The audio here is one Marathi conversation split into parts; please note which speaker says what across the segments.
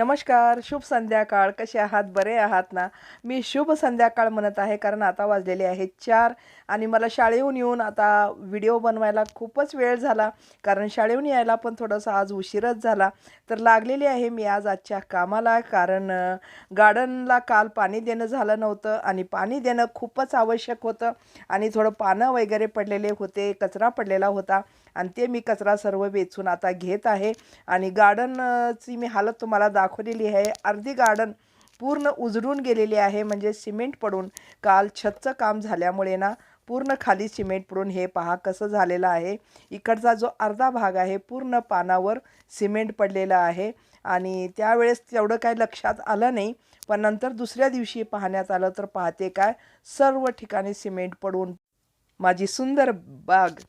Speaker 1: नमस्कार शुभ संध्याकाळ. कसे आहात? बरे आहात ना? मी शुभ संध्याकाळ म्हणत आहे कारण आता वाजलेले आहेत चार आणि मला शाळेहून येऊन आता व्हिडिओ बनवायला खूपच वेळ झाला. कारण शाळेहून यायला पण थोडंसं आज उशीरच झाला. तर लागलेली आहे मी आज आजच्या कामाला कारण गार्डनला काल पाणी देणं झालं नव्हतं आणि पाणी देणं खूपच आवश्यक होतं आणि थोडं पानं वगैरे पडलेले होते कचरा पडलेला होता. आणि ते मी कचरा सर्व वेचून आता घेत आहे. आणि गार्डनची मी हालत तुम्हाला दाखवलेली आहे. अर्धी गार्डन पूर्ण उजडून गेलेली आहे. म्हणजे सिमेंट पडून काल छतचं काम झाल्यामुळे ना पूर्ण खाली सिमेंट पडून हे पहा कसं झालेलं आहे. इकडचा जो अर्धा भाग आहे पूर्ण पानावर सिमेंट पडलेला आहे. आणि त्यावेळेस तेवढं काय लक्षात आलं नाही. पण नंतर दुसऱ्या दिवशी पाहण्यात आलं तर पाहते काय? सर्व ठिकाणी सिमेंट पडून माझी सुंदर बाग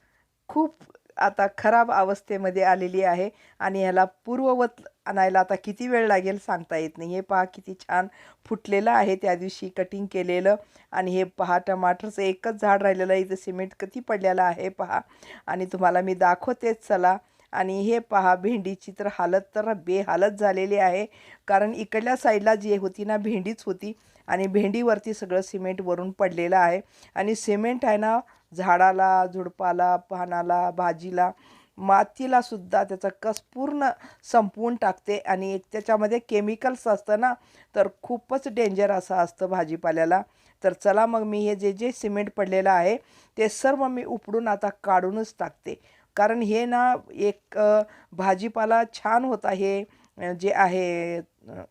Speaker 1: खूप आता खराब अवस्थेमध्ये आलेली आहे आणि ह्याला पूर्ववत आणायला आता किती वेळ लागेल सांगता येत नाही. हे पहा किती छान फुटलेलं आहे त्या दिवशी कटिंग केलेलं आणि हे पहा टमाटरचं एकच झाड राहिलेलं आहे. इथं सिमेंट किती पडलेलं आहे पहा. आणि तुम्हाला मी दाखवतेच चला. आणि हे पहा भेंडीची तर हालत तर बेहालत झालेली आहे. कारण इकडल्या साईडला जी होती ना भेंडीच होती आणि भेंडीवरती सगळं सिमेंट वरून पडलेलं आहे. आणि सिमेंट आहे ना झाडाला झुडपाला पानाला भाजीला मातीला सुद्धा त्याचा कस पूर्ण संपवून टाकते आणि एक त्याच्यामध्ये केमिकल्स असतं ना तर खूपच डेंजर असं असतं भाजीपाल्याला. तर चला मग मी हे जे जे सिमेंट पडलेलं आहे ते सर्व मी उपडून आता काढूनच टाकते. कारण हे ना एक भाजीपाला छान होता हे जे आहे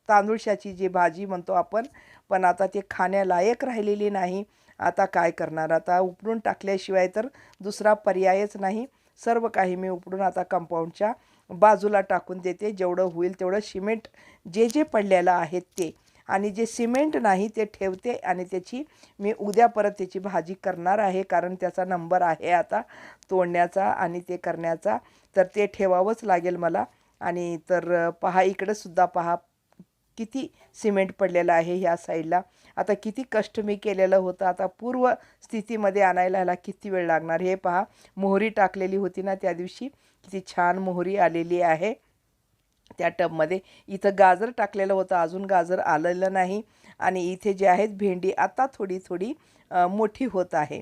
Speaker 1: तांदूळशाची जी भाजी म्हणतो आपण पण आता ते खाण्यालायक राहिलेली नाही. आता काय करणार? आता उपडून टाकल्याशिवाय तर दुसरा पर्यायच नाही. सर्व काही मी उपडून आता कंपाऊंडच्या बाजूला टाकून देते. जेवढं होईल तेवढं सिमेंट जे जे पडलेलं आहे ते. आणि जे सिमेंट नाही ते ठेवते आणि त्याची मी उद्या परत त्याची भाजी करणार आहे कारण त्याचा नंबर आहे आता तोडण्याचा आणि ते करण्याचा. तर ते ठेवावंच लागेल मला. आणि तर पहा इकडंसुद्धा पहा किती सिमेंट पडलेलं आहे ह्या साईडला. आता किती कष्ट मी केलेलं होतं. आता पूर्व स्थितीमध्ये आणायला ह्याला किती वेळ लागणार? हे पहा. मोहरी टाकलेली होती ना त्या दिवशी. किती छान मोहरी आलेली आहे. त्या टबमध्ये. इथं गाजर टाकलेलं होतं. अजून गाजर आलेलं नाही. आणि इथे जे आहेत भेंडी आता थोडी थोडी मोठी होत आहे.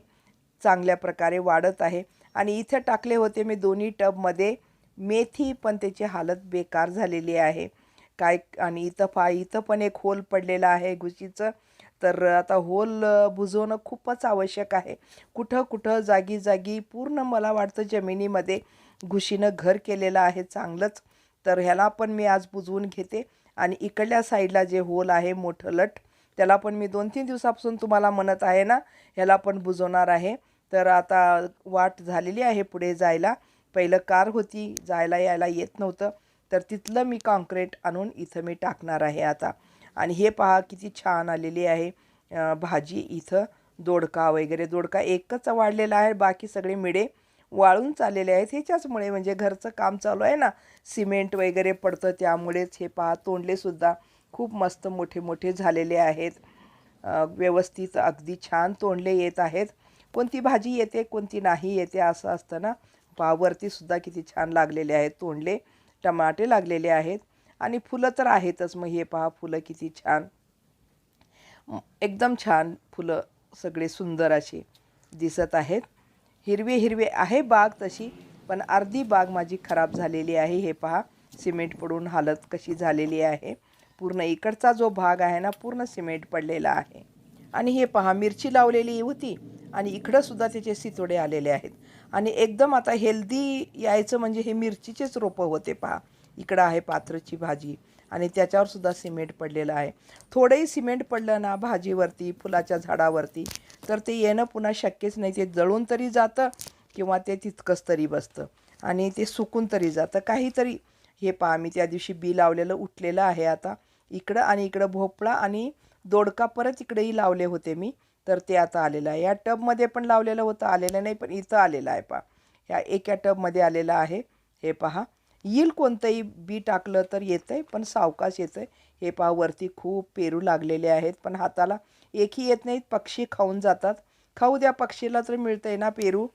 Speaker 1: चांगल्या प्रकारे वाढत आहे. आणि इथं टाकले होते मी दोन्ही टबमध्ये. मेथी पण त्याची हालत बेकार झालेली आहे. काय आणि इथं पहा इथं पण एक होल पडलेलं आहे घुशीचं. तर आता होल बुजवणं खूपच आवश्यक आहे. कुठं कुठं जागी जागी पूर्ण मला वाटतं जमिनीमध्ये घुशीनं घर केलेलं आहे चांगलंच. तर ह्याला पण मी आज बुजवून घेते. आणि इकडल्या साईडला जे होल आहे मोठं लट त्याला पण मी दोन तीन दिवसापासून तुम्हाला म्हणत आहे ना ह्याला पण बुजवणार आहे. तर आता वाट झालेली आहे पुढे जायला. पहिलं कार होती जायला यायला येत नव्हतं. तर तिथलं मी कॉन्क्रीट आणून इथं मी टाकणार आहे आता. आणि हे पहा किती छान आलेली आहे. भाजी इथं दोडका वगैरे दोडका एकच वाढलेला आहे. बाकी सगळे मिडे वाळून चाललेले आहेत. ह्याच्याचमुळे म्हणजे घरचं काम चालू आहे ना. सिमेंट वगैरे पडतं त्यामुळेच हे पहा तोंडलेसुद्धा खूप मस्त मोठे मोठे झालेले आहेत. व्यवस्थित अगदी छान तोंडले येत आहेत. कोणती भाजी येते कोणती नाही येते असं असतं ना. पावरतीसुद्धा सुद्धा किती छान लागलेले आहेत तोंडले. टमाटे लागलेले आहेत. आणि फुलं तर आहेतच. मग हे पहा फुलं किती छान. एकदम छान फुलं सगळे सुंदर असे दिसत आहेत. हिरवे हिरवे आहे बाग तशी पण अर्धी बाग माझी खराब झालेली आहे. हे पहा सिमेंट पडून हालत कशी झालेली आहे. पूर्ण इकडचा जो भाग आहे ना पूर्ण सिमेंट पडलेला आहे. आणि हे पहा मिरची लावलेली होती आणि इकडं सुद्धा त्याचे सितोडे आलेले आहेत. आणि एकदम आता हेल्दी यायचं म्हणजे हे मिरचीचेच रोपं होते पहा. इकडं आहे पात्रची भाजी आणि त्याच्यावर सुद्धा सिमेंट पडलेलं आहे. थोडंही सिमेंट पडलं ना भाजीवरती फुलाच्या झाडावरती तर ते येणं पुन्हा शक्यच नाही. ते जळून तरी जातं किंवा ते तितकंच तरी बसतं आणि ते सुकून तरी जातं. काहीतरी हे पहा मी त्या दिवशी बी लावलेलं उठलेलं आहे आता. इकडं आणि इकडं भोपळा आणि दोडका परत इकडेही लावले होते मी तर ते आता आलेलं आहे. या टबमध्ये पण लावलेलं होतं आलेलं नाही पण इथं आलेलं आहे पहा. ह्या एका टबमध्ये आलेलं आहे. हे पहा. येईल कोणतंही बी टाकलं तर येतं आहे पण सावकाश येतं आहे हे पहा वरती खूप पेरू लागलेले आहेत पण हाताला एकही येत नाहीत पक्षी खाऊन जातात. खाऊ द्या पक्षीला तर मिळतं आहे ना पेरू.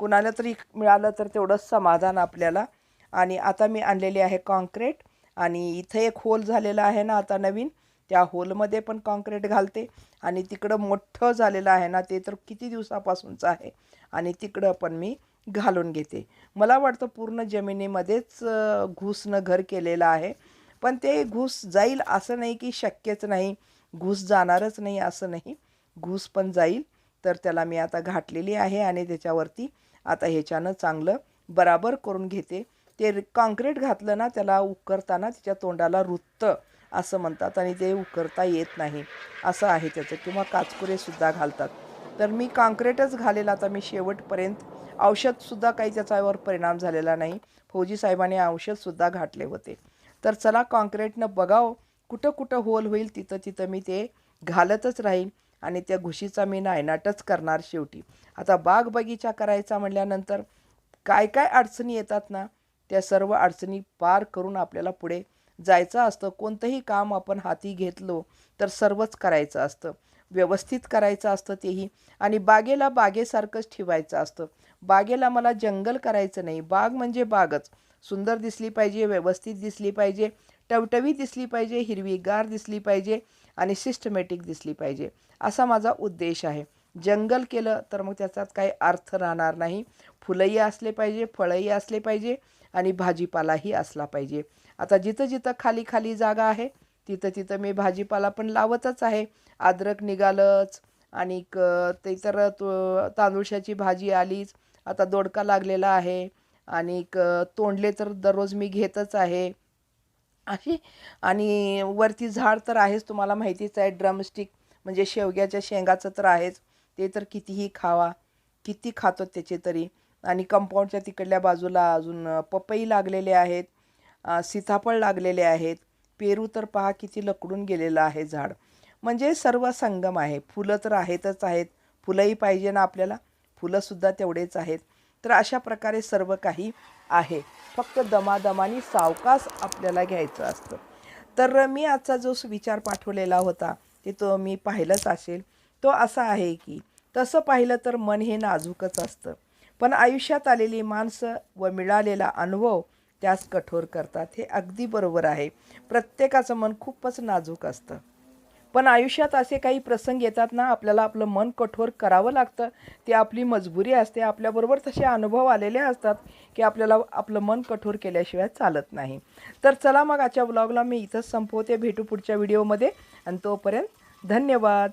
Speaker 1: कुणाला तरी मिळालं तर तेवढंच समाधान आपल्याला. आणि आता मी आणलेले आहे कॉन्क्रीट आणि इथं एक होल झालेला आहे ना आता नवीन. त्या होलमध्ये पण कॉन्क्रीट घालते. आणि तिकडं मोठं झालेलं आहे ना ते तर किती दिवसापासूनचं आहे. आणि तिकडं पण मी घालून घेते. मला वाटतं पूर्ण जमिनीमध्येच अ, घुसनं घर केलेलं आहे. पण ते घुस जाईल असं नाही की शक्यच नाही. घुस जाणारच नाही असं नाही. घुस पण जाईल. तर त्याला मी आता घातलेली आहे आणि त्याच्यावरती आता ह्याच्यानं चांगलं बराबर करून घेते. ते कॉन्क्रीट घातलं ना त्याला उकरताना तिच्या तोंडाला रुततं. असं म्हणतात आणि ते उकरता येत नाही. असं आहे त्याचं. किंवा काचकुरेसुद्धा घालतात. तर मी काँक्रेटच घालेला. आता मी शेवटपर्यंत औषधसुद्धा काही त्याच्यावर परिणाम झालेला नाही. फौजी साहेबांनी औषधसुद्धा घातले होते. तर चला काँक्रीटनं बघाव. कुठं कुठं होल होईल तिथं तिथं मी ते घालतच राहीन. आणि त्या घुशीचा मी नायनाटच करणार शेवटी. आता बाग बगीचा करायचा म्हटल्यानंतर काय काय अडचणी येतात ना? त्या सर्व अडचणी पार करून आपल्याला पुढे जायचं असतं कोणतंही काम आपण हाती घेतलो तर सर्वच करायचं असतं. व्यवस्थित करायचं असतं तेही आणि बागेला बागेसारखंच ठेवायचं असतं. बागेला मला जंगल करायचं नाही बाग म्हणजे बागच. सुंदर दिसली पाहिजे व्यवस्थित दिसली पाहिजे टवटवी दिसली पाहिजे हिरवीगार दिसली पाहिजे आणि सिस्टमॅटिक दिसली पाहिजे. असा माझा उद्देश आहे. जंगल केलं तर मग त्याच्यात काही अर्थ राहणार नाही. फुलंही असले पाहिजे फळंही असले पाहिजे आणि भाजीपालाही असला पाहिजे. आता जिथं जिथं खाली खाली जागा आहे तिथं तिथं मी भाजीपाला पण लावतच आहे. अद्रक निघालंच. आणि क ते तर तो तांदूळशाची भाजी आलीच. आता दोडका लागलेला आहे. आणि क तोंडले तर दररोज मी घेतच आहे. अशी आणि वरती झाड तर आहेच तुम्हाला माहितीच आहे ड्रमस्टिक म्हणजे शेवग्याच्या शेंगाचं तर आहेच. ते तर कितीही खावा किती खातो त्याचे तरी. आणि कंपाऊंडच्या तिकडल्या बाजूला अजून पपई लागलेले आहेत. सीताफळ लागलेले आहेत. पेरू तर पहा किती लकडून गेलेलं आहे झाड. म्हणजे सर्व संगम आहे. फुलं तर आहेतच आहेत. फुलंही पाहिजे ना आपल्याला? फुलंसुद्धा तेवढेच आहेत. तर अशा प्रकारे सर्व काही आहे. फक्त दमादमानी सावकास आपल्याला घ्यायचं असतं. तर मी आजचा जो विचार पाठवलेला होता ते तो मी पाहिलंच असेल. तो असा आहे की तसं पाहिलं तर मन हे नाजूकच असतं. पण आयुष्यात आलेली माणसं व मिळालेला अनुभव त्यास कठोर करतात. हे अगदी बरोबर आहे. प्रत्येकाचं मन खूपच नाजूक असतं. पण आयुष्यात असे काही प्रसंग येतात ना आपल्याला आपलं मन कठोर करावं लागतं. ते आपली मजबुरी असते. आपल्याबरोबर तसे अनुभव आलेले असतात की आपल्याला आपलं मन कठोर केल्याशिवाय चालत नाही. तर चला मग आजच्या ब्लॉगला मी इथंच संपवते. भेटू पुढच्या व्हिडिओमध्ये आणि तोपर्यंत धन्यवाद.